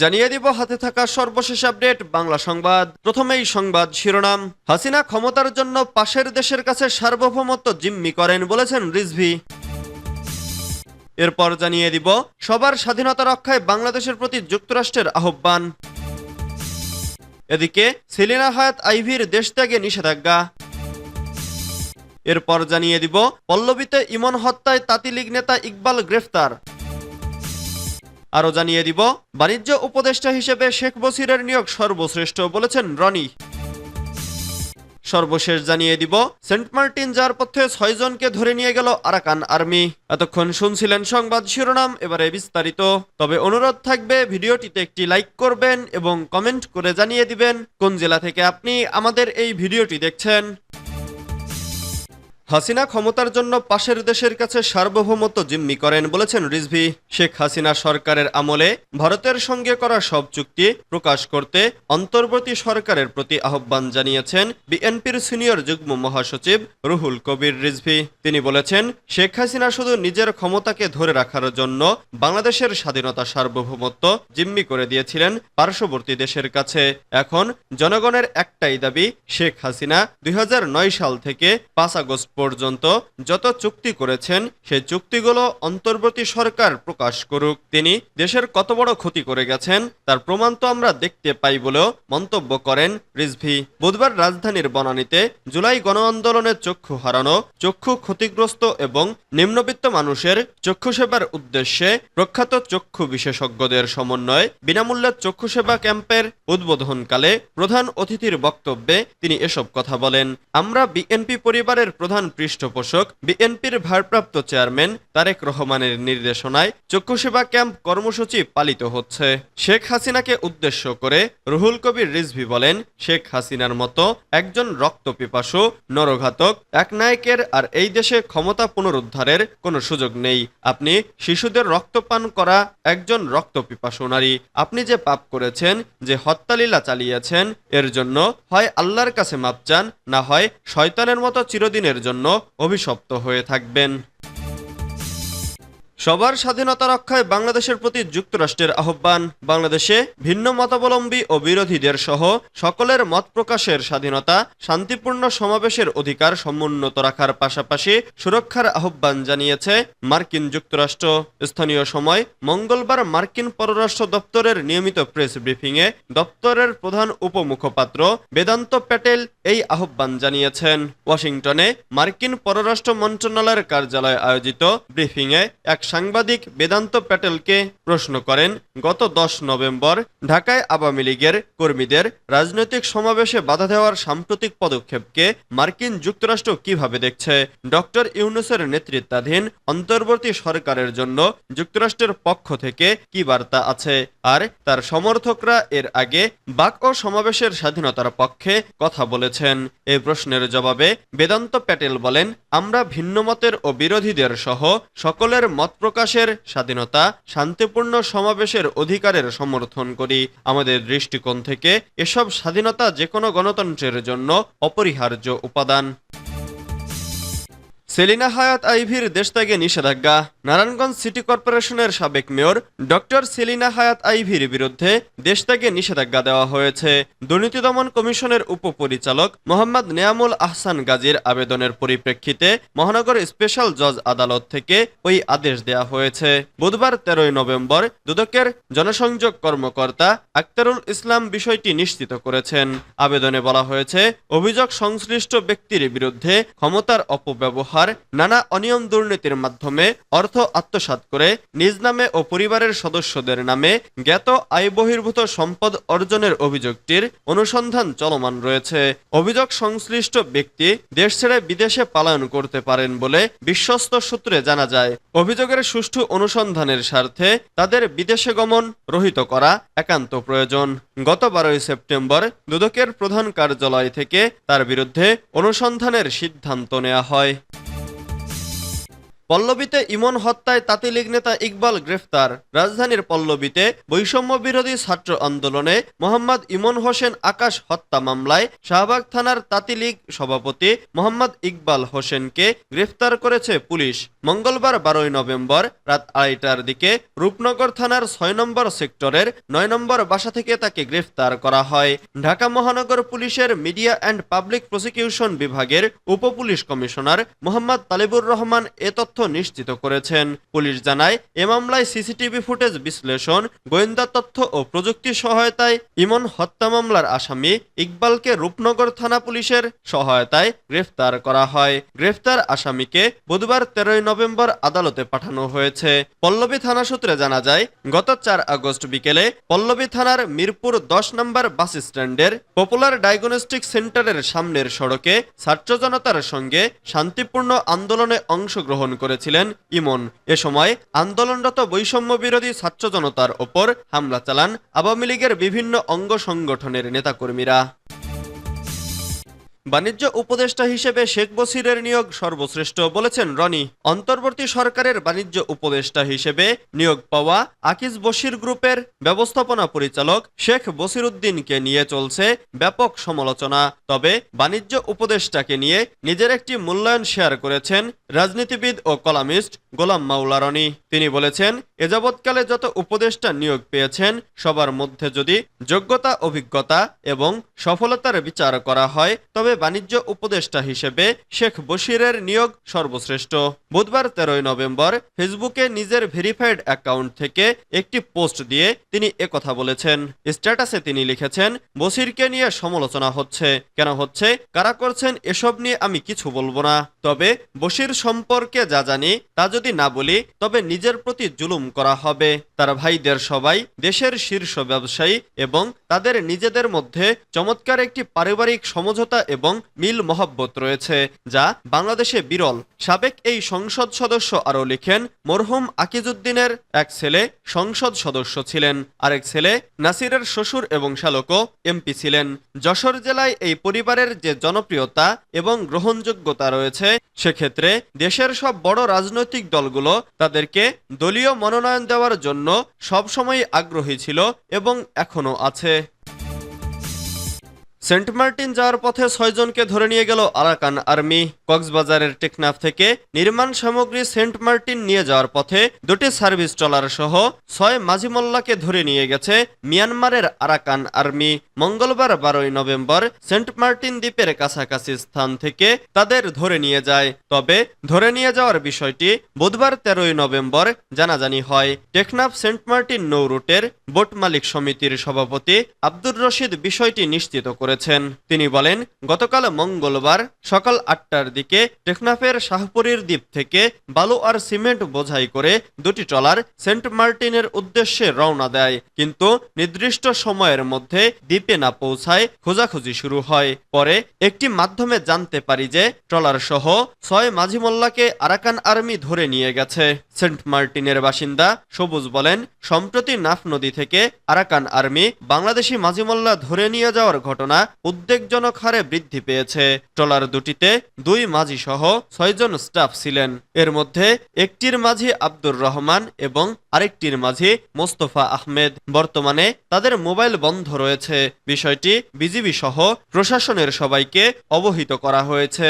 জানিয়ে দিব হাতে থাকা সর্বশেষ আপডেট, বাংলা সংবাদ। প্রথমেই সংবাদ শিরোনাম। হাসিনা ক্ষমতার জন্য পাশের দেশের কাছে সার্বভৌমত্ব জিম্মি করেন বলেছেন রিজভি। এরপর জানিয়ে দিব, সবার স্বাধীনতা রক্ষায় বাংলাদেশের প্রতি যুক্তরাষ্ট্রের আহ্বান। এদিকে, সেলিনা হায়াত আইভির দেশত্যাগে নিষেধাজ্ঞা। এরপর জানিয়ে দিব, পল্লবীতে ইমন হত্যায় তাঁতি লীগ নেতা ইকবাল গ্রেফতার। আরও জানিয়ে দিব, বাণিজ্য উপদেষ্টা হিসেবে শেখ বসিরের নিয়োগ সর্বশ্রেষ্ঠ বলেছেন রনি। সর্বশেষ জানিয়ে দিব, সেন্ট মার্টিন যার পথে ছয়জনকে ধরে নিয়ে গেল আরাকান আর্মি। এতক্ষণ শুনছিলেন সংবাদ শিরোনাম, এবারে বিস্তারিত। তবে অনুরোধ থাকবে, ভিডিওটিতে একটি লাইক করবেন এবং কমেন্ট করে জানিয়ে দিবেন, কোন জেলা থেকে আপনি আমাদের এই ভিডিওটি দেখছেন। হাসিনা ক্ষমতার জন্য পাশের দেশের কাছে সার্বভৌমত্ব জিম্মি করেন বলেছেন রিজভি। শেখ হাসিনা সরকারের আমলে ভারতের সঙ্গে করা সব চুক্তি প্রকাশ করতে অন্তর্বর্তী সরকারের প্রতি আহ্বান জানিয়েছেন বিএনপির সিনিয়র যুগ্ম মহাসচিব রুহুল কবির রিজভি। তিনি বলেছেন, শেখ হাসিনা শুধু নিজের ক্ষমতাকে ধরে রাখার জন্য বাংলাদেশের স্বাধীনতা সার্বভৌমত্ব জিম্মি করে দিয়েছিলেন পার্শ্ববর্তী দেশের কাছে। এখন জনগণের একটাই দাবি, শেখ হাসিনা দুই হাজার নয় সাল থেকে পাঁচ আগস্ট পর্যন্ত যত চুক্তি করেছেন সেই চুক্তিগুলো অন্তর্বর্তী সরকার প্রকাশ করুক। তিনি দেশের কত বড় ক্ষতি করে গেছেন, তার প্রমাণ তো আমরা দেখতে পাই বলেও মন্তব্য করেন রিজভি। বুধবার রাজধানীর বনানীতে জুলাই গণ আন্দোলনের চক্ষু হারানো, চক্ষু ক্ষতিগ্রস্ত এবং নিম্নবিত্ত মানুষের চক্ষু সেবার উদ্দেশ্যে প্রখ্যাত চক্ষু বিশেষজ্ঞদের সমন্বয়ে বিনামূল্যে চক্ষু সেবা ক্যাম্পের উদ্বোধনকালে প্রধান অতিথির বক্তব্যে তিনি এসব কথা বলেন। আমরা বিএনপি পরিবারের প্রধান পৃষ্ঠপোষক, বিএনপির ভারপ্রাপ্ত চেয়ারম্যান তারেক রহমানের নির্দেশনায় চক্ষু সেবা ক্যাম্প কর্মসূচি পালিত হচ্ছে। শেখ হাসিনাকে উদ্দেশ্য করে রুহুল কবির রিজভি বলেন, শেখ হাসিনার মতো একজন রক্তপিপাসু নরঘাতক, এক নায়কের আর এই দেশে ক্ষমতা পুনরুদ্ধারের কোনো সুযোগ নেই। আপনি শিশুদের রক্তপান করা একজন রক্তপিপাসু নারী। আপনি যে পাপ করেছেন, যে হত্যালীলা চালিয়েছেন, এর জন্য হয় আল্লাহর কাছে মাপ চান, না হয় শয়তানের মতো চিরদিনের জন্য। অভিশপ্ত হয়ে থাকবেন। সবার স্বাধীনতা রক্ষায় বাংলাদেশের প্রতি যুক্তরাষ্ট্রের আহ্বান। বাংলাদেশে ভিন্ন মতাবলম্বী ও বিরোধীদের সহ সকলের মত প্রকাশের স্বাধীনতা, শান্তিপূর্ণ সমাবেশের অধিকার সমুন্নত রাখার পাশাপাশি সুরক্ষার আহ্বান জানিয়েছে মার্কিন যুক্তরাষ্ট্র। স্থানীয় সময় মঙ্গলবার মার্কিন পররাষ্ট্র দপ্তরের নিয়মিত প্রেস ব্রিফিংয়ে দপ্তরের প্রধান উপমুখপাত্র বেদান্ত প্যাটেল এই আহ্বান জানিয়েছেন। ওয়াশিংটনে মার্কিন পররাষ্ট্র মন্ত্রণালয়ের কার্যালয়ে আয়োজিত ব্রিফিংয়ে এক সাংবাদিক বেদান্ত প্যাটেলকে প্রশ্ন করেন, গত দশ নভেম্বর ঢাকায় আওয়ামী লীগের কর্মীদের রাজনৈতিক সমাবেশে বাধা দেওয়ার সাম্প্রতিক পদক্ষেপকে মার্কিন যুক্তরাষ্ট্র কীভাবে দেখছে? ডক্টর ইউনুসের নেতৃত্বাধীন অন্তর্বর্তী সরকারের জন্য যুক্তরাষ্ট্রের পক্ষ থেকে কি বার্তা আছে? আর তার সমর্থকরা এর আগে বাক ও সমাবেশের স্বাধীনতার পক্ষে কথা বলেছেন। এই প্রশ্নের জবাবে বেদান্ত প্যাটেল বলেন, আমরা ভিন্নমতের ও বিরোধীদের সহ সকলের মত প্রকাশের স্বাধীনতা, শান্তিপূর্ণ সমাবেশের অধিকারের সমর্থন করি। আমাদের দৃষ্টিকোণ থেকে এসব স্বাধীনতা যে কোনো গণতন্ত্রের জন্য অপরিহার্য উপাদান। সেলিনা হায়াত আইভির দেশত্যাগে নিষেধাজ্ঞা। নারায়ণগঞ্জ সিটি কর্পোরেশনের সাবেক মেয়র ডক্টর সেলিনা হায়াত আইভির বিরুদ্ধে দেশত্যাগে নিষেধাজ্ঞা দেওয়া হয়েছে। দুর্নীতি দমন কমিশনের উপপরিচালক মোহাম্মদ নেয়ামুল আহসান গাজীর আবেদনের পরিপ্রেক্ষিতে মহানগর স্পেশাল জজ আদালত থেকে ওই আদেশ দেয়া হয়েছে। বুধবার তেরোই নভেম্বর দুদকের জনসংযোগ কর্মকর্তা আক্তারুল ইসলাম বিষয়টি নিশ্চিত করেছেন। আবেদনে বলা হয়েছে, অভিযোগ সংশ্লিষ্ট ব্যক্তির বিরুদ্ধে ক্ষমতার অপব্যবহার নানা অনিয়ম দুর্নীতির মাধ্যমে অর্থ আত্মসাৎ করে নিজ নামে ও পরিবারের সদস্যদের নামে জ্ঞাত আয় বহির্ভূত সম্পদ অর্জনের অভিযোগটির অনুসন্ধান চলমান রয়েছে। অভিযোগ সংশ্লিষ্ট ব্যক্তি দেশ ছেড়ে বিদেশে পলায়ন করতে পারেন বলে বিশ্বস্ত সূত্রে জানা যায়। অভিযোগের সুষ্ঠু অনুসন্ধানের স্বার্থে তাদের বিদেশে গমন রহিত করা একান্ত প্রয়োজন। গত বারোই সেপ্টেম্বর দুদকের প্রধান কার্যালয় থেকে তার বিরুদ্ধে অনুসন্ধানের সিদ্ধান্ত নেওয়া হয়। পল্লবীতে ইমন হত্যায় তাঁতি লীগ নেতা ইকবাল গ্রেফতার। রাজধানীর পল্লবীতে বৈষম্য বিরোধী ছাত্র আন্দোলনে মোহাম্মদ ইমন হোসেন আকাশ হত্যা মামলায় শাহবাগ থানার তাঁতি লীগ সভাপতি মোহাম্মদ ইকবাল হোসেনকে গ্রেফতার করেছে পুলিশ। মঙ্গলবার বারোই নভেম্বর রাত আড়াইটার দিকে রূপনগর থানার ছয় নম্বর সেক্টরের নয় নম্বর বাসা থেকে তাকে গ্রেফতার করা হয়। ঢাকা মহানগর পুলিশের মিডিয়া অ্যান্ড পাবলিক প্রসিকিউশন বিভাগের উপপুলিশ কমিশনার মোহাম্মদ তালিবুর রহমান এ তথ্য নিশ্চিত করেছেন। পুলিশ জানায়, এ মামলায় সিসিটিভি ফুটেজ বিশ্লেষণ, গোয়েন্দা তথ্য ও প্রযুক্তি সহায়তায় ইমন হত্যা মামলার আসামি ইকবালকে রূপনগর থানা পুলিশের সহায়তায় গ্রেফতার করা হয়। গ্রেফতার আসামিকে বুধবার তেরোই নভেম্বর আদালতে পাঠানো হয়েছে। পল্লবী থানা সূত্রে জানা যায়, গত চার আগস্ট বিকেলে পল্লবী থানার মিরপুর দশ নম্বর বাস স্ট্যান্ডের পপুলার ডায়াগনস্টিক সেন্টারের সামনের সড়কে ছাত্র জনতার সঙ্গে শান্তিপূর্ণ আন্দোলনে অংশগ্রহণ করেছিলেন ইমন। এ সময় আন্দোলনরত বৈষম্য বিরোধী ছাত্র জনতার ওপর হামলা চালান আওয়ামী লীগের বিভিন্ন অঙ্গ সংগঠনের নেতাকর্মীরা। বাণিজ্য উপদেষ্টা হিসেবে শেখ বসিরের নিয়োগ সর্বশ্রেষ্ঠ বলেছেন রনি। অন্তর্বর্তী সরকারের বাণিজ্য উপদেষ্টা হিসেবে নিয়োগ পাওয়া আকিজ বশির গ্রুপের ব্যবস্থাপনা পরিচালক শেখ বসির উদ্দিনকে নিয়ে চলছে ব্যাপক সমালোচনা। তবে বাণিজ্য উপদেষ্টাকে নিয়ে নিজের একটি মূল্যায়ন শেয়ার করেছেন রাজনীতিবিদ ও কলামিস্ট গোলাম মাওলা রনি। তিনি বলেছেন এযাবৎকালে যত উপদেষ্টা নিয়োগ পেয়েছেন, সবার মধ্যে যদি যোগ্যতা, অভিজ্ঞতা এবং সফলতার বিচার করা হয়, তবে বাণিজ্য উপদেষ্টা হিসেবে শেখ বশিরের নিয়োগ সর্বশ্রেষ্ঠ। বুধবার তেরোই নভেম্বর ফেসবুকে নিজের ভেরিফাইড অ্যাকাউন্ট থেকে একটি পোস্ট দিয়ে তিনি একথা বলেছেন। স্ট্যাটাসে তিনি লিখেছেন, বশিরকে নিয়ে সমালোচনা হচ্ছে। কেন হচ্ছে? কারা করছেন এসব নিয়ে আমি কিছু বলব না। তবে বশির সম্পর্কে যা জানি, তা যদি না বলি, তবে নিজের প্রতি জুলুম করা হবে। তার ভাইদের সবাই দেশের শীর্ষ ব্যবসায়ী এবং তাদের নিজেদের মধ্যে চমৎকার একটি পারিবারিক সমঝোতা এবং মিল মহব্বত রয়েছে, যা বাংলাদেশে বিরল। সাবেক এই সংসদ সদস্য আরও লিখেন, মরহুম আকিজুদ্দিনের এক ছেলে সংসদ সদস্য ছিলেন, আরেক ছেলে নাসিরের শ্বশুর এবং শালকও এমপি ছিলেন। যশোর জেলায় এই পরিবারের যে জনপ্রিয়তা এবং গ্রহণযোগ্যতা রয়েছে, সেক্ষেত্রে দেশের সব বড় রাজনৈতিক দলগুলো তাদেরকে দলীয় মনোনয়ন দেওয়ার জন্য সবসময় আগ্রহী ছিল এবং এখনও আছে। সেন্ট মার্টিন যাওয়ার পথে ছয়জনকে ধরে নিয়ে গেল আরাকান আর্মি। কক্সবাজারের টেকনাফ থেকে নির্মাণ সামগ্রী সেন্ট মার্টিন নিয়ে যাওয়ার পথে দুটি সার্ভিস ট্রলার সহ ছয় মাঝিমল্লাকে ধরে নিয়ে গেছে মিয়ানমারের আরাকান আর্মি। মঙ্গলবার বারোই নভেম্বর সেন্ট মার্টিন দ্বীপের কাছাকাছি স্থান থেকে তাদের ধরে নিয়ে যায়। তবে ধরে নিয়ে যাওয়ার বিষয়টি বুধবার তেরোই নভেম্বর জানাজানি হয়। টেকনাফ সেন্ট মার্টিন নৌ রুটের বোট মালিক সমিতির সভাপতি আব্দুর রশিদ বিষয়টি নিশ্চিত করেছেন। তিনি বলেন, গতকাল মঙ্গলবার সকাল আটটার দিকে টেকনাফের শাহপুরীর দ্বীপ থেকে বালু আর সিমেন্ট বোঝাই করে দুটি ট্রলার সেন্ট মার্টিনের উদ্দেশ্যে রওনা দেয়। কিন্তু নির্দিষ্ট সময়ের মধ্যে দ্বীপে না পৌঁছায় খোঁজাখুঁজি শুরু হয়। পরে একটি মাধ্যমে জানতে পারি যে ট্রলার সহ ছয় মাঝিমল্লাকে আরাকান আর্মি ধরে নিয়ে গেছে। সেন্ট মার্টিনের বাসিন্দা সবুজ বলেন, সম্প্রতি নাফ নদী থেকে আরাকান আর্মি বাংলাদেশি মাঝিমল্লা ধরে নিয়ে যাওয়ার ঘটনা উদ্বেগজনক হারে বৃদ্ধি পেয়েছে। ট্রলার দুটিতে দুই মাঝি সহ ছয়জন স্টাফ ছিলেন। এর মধ্যে একটির মাঝি আব্দুর রহমান এবং আরেকটির মাঝি মোস্তফা আহমেদ। বর্তমানে তাদের মোবাইল বন্ধ রয়েছে। বিষয়টি বিজিবি সহ প্রশাসনের সবাইকে অবহিত করা হয়েছে।